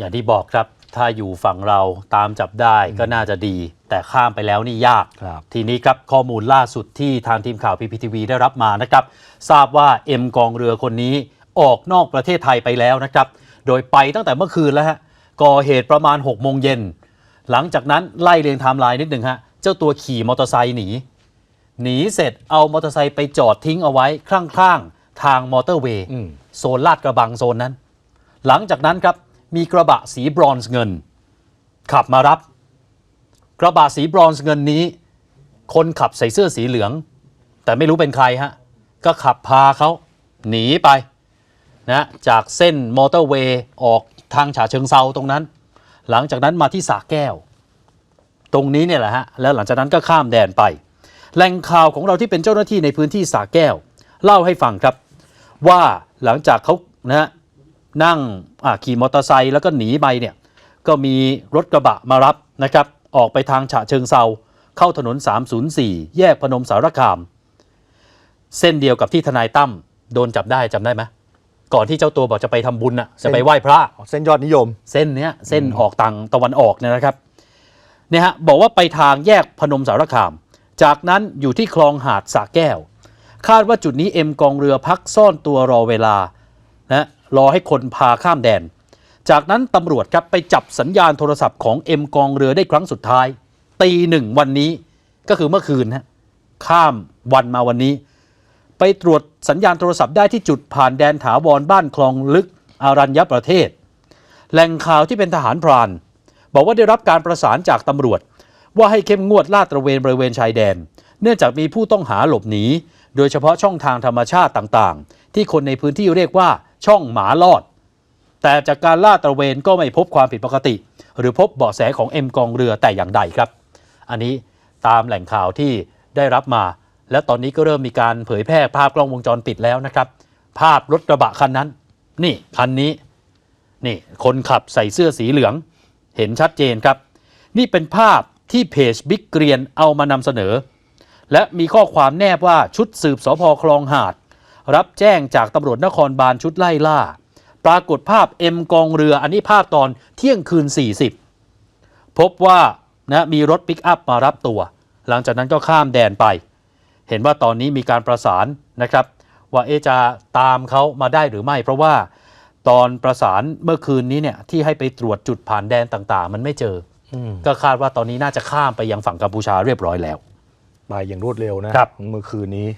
อย่างที่บอกครับ ถ้าอยู่ฝั่งเราตามจับได้ก็น่าจะดี แต่ข้ามไปแล้วนี่ยากครับทีนี้ครับข้อมูลล่าสุดที่ทางทีมข่าว PPTV ได้รับมานะครับ ทราบว่าเอ็มกองเรือคนนี้ออกนอกประเทศไทยไปแล้วนะครับ โดยไปตั้งแต่เมื่อคืนแล้วฮะก่อเหตุประมาณ6โมงเย็นหลังจากนั้นไล่เรียงไทม์ไลน์นิดหนึ่งฮะเจ้าตัวขี่มอเตอร์ไซค์หนีหนีเสร็จเอามอเตอร์ไซค์ไปจอดทิ้งเอาไว้ข้างๆทางมอเตอร์เวย์อืมโซนลาดกระบังโซนนั้น หลังจากนั้นครับ มีกระบะสีบรอนซ์เงิน ขับมารับ กระบะสีบรอนซ์เงินนี้ คนขับใส่เสื้อสีเหลือง แต่ไม่รู้เป็นใครฮะ ก็ขับพาเขาหนีไปนะจากเส้นมอเตอร์เวย์ออกทางฉะเชิงเซาตรงนั้น หลังจากนั้นมาที่สาแก้ว ตรงนี้เนี่ยแหละฮะ แล้วหลังจากนั้นก็ข้ามแดนไป แหล่งข่าวของเราที่เป็นเจ้าหน้าที่ในพื้นที่สาแก้ว เล่าให้ฟังครับ ว่าหลังจากเขานะ นั่งอ่าขี่มอเตอร์ไซค์แล้วก็หนีไปเนี่ยก็มีรถกระบะมารับนะครับออกไปทางฉะเชิงเซาเข้าถนน 304 แยกพนมสารคาม เส้นเดียวกับที่ทนายตั้มโดนจับได้จำได้ไหมก่อนที่เจ้าตัวบอกจะไปทำบุญน่ะจะไปไหว้พระเส้นยอดนิยม เส้นเนี้ยเส้นออกต่างตะวันออกเนี่ยนะครับเนี่ยฮะบอกว่าไปทางแยกพนมสารคาม จากนั้นอยู่ที่คลองหาดสระแก้ว คาดว่าจุดนี้เอ็มกองเรือพักซ่อนตัวรอเวลานะ รอให้คนพาข้ามแดน จากนั้นตำรวจครับไปจับสัญญาณโทรศัพท์ของเอ็มกองเรือได้ครั้งสุดท้าย ตีหนึ่งวันนี้ก็คือเมื่อคืนฮะข้ามวันมาวันนี้ ไปตรวจสัญญาณโทรศัพท์ได้ที่จุดผ่านแดนถาวรบ้านคลองลึกอารัญญประเทศ แหล่งข่าวที่เป็นทหารพราน บอกว่าได้รับการประสานจากตำรวจ ว่าให้เข้มงวดลาดตระเวนบริเวณชายแดน เนื่องจากมีผู้ต้องหาหลบหนีโดยเฉพาะช่องทางธรรมชาติต่างๆ ที่คนในพื้นที่เรียกว่า ช่องหมาลอด แต่จากการลาดตระเวนก็ไม่พบความผิดปกติ หรือพบเบาะแสของเอ็มกองเรือแต่อย่างใดครับ อันนี้ตามแหล่งข่าวที่ได้รับมา และตอนนี้ก็เริ่มมีการเผยแพร่ภาพกล้องวงจรปิดแล้วนะครับ ภาพรถกระบะคันนั้น นี่คันนี้นี่คนขับใส่เสื้อสีเหลือง เห็นชัดเจนครับ นี่เป็นภาพที่เพจบิ๊กเกรียนเอามานำเสนอ และมีข้อความแนบว่าชุดสืบสพคลองหาด รับแจ้งจากตำรวจนครบาลชุดไล่ล่า ปรากฏภาพเอ็มกองเรือ อันนี้ภาพตอนเที่ยงคืน 40 พบว่านะมีรถปิกอัพมารับตัว หลังจากนั้นก็ข้ามแดนไป เห็นว่าตอนนี้มีการประสานนะครับ ว่าเอะจะตามเขามาได้หรือไม่ เพราะว่าตอนประสานเมื่อคืนนี้เนี่ยที่ให้ไปตรวจจุดผ่านแดนต่างๆ มันไม่เจออืมก็คาดว่าตอนนี้น่าจะข้ามไปยังฝั่งกัมพูชาเรียบร้อยแล้วไปอย่างรวดเร็วนะครับเมื่อคืนนี้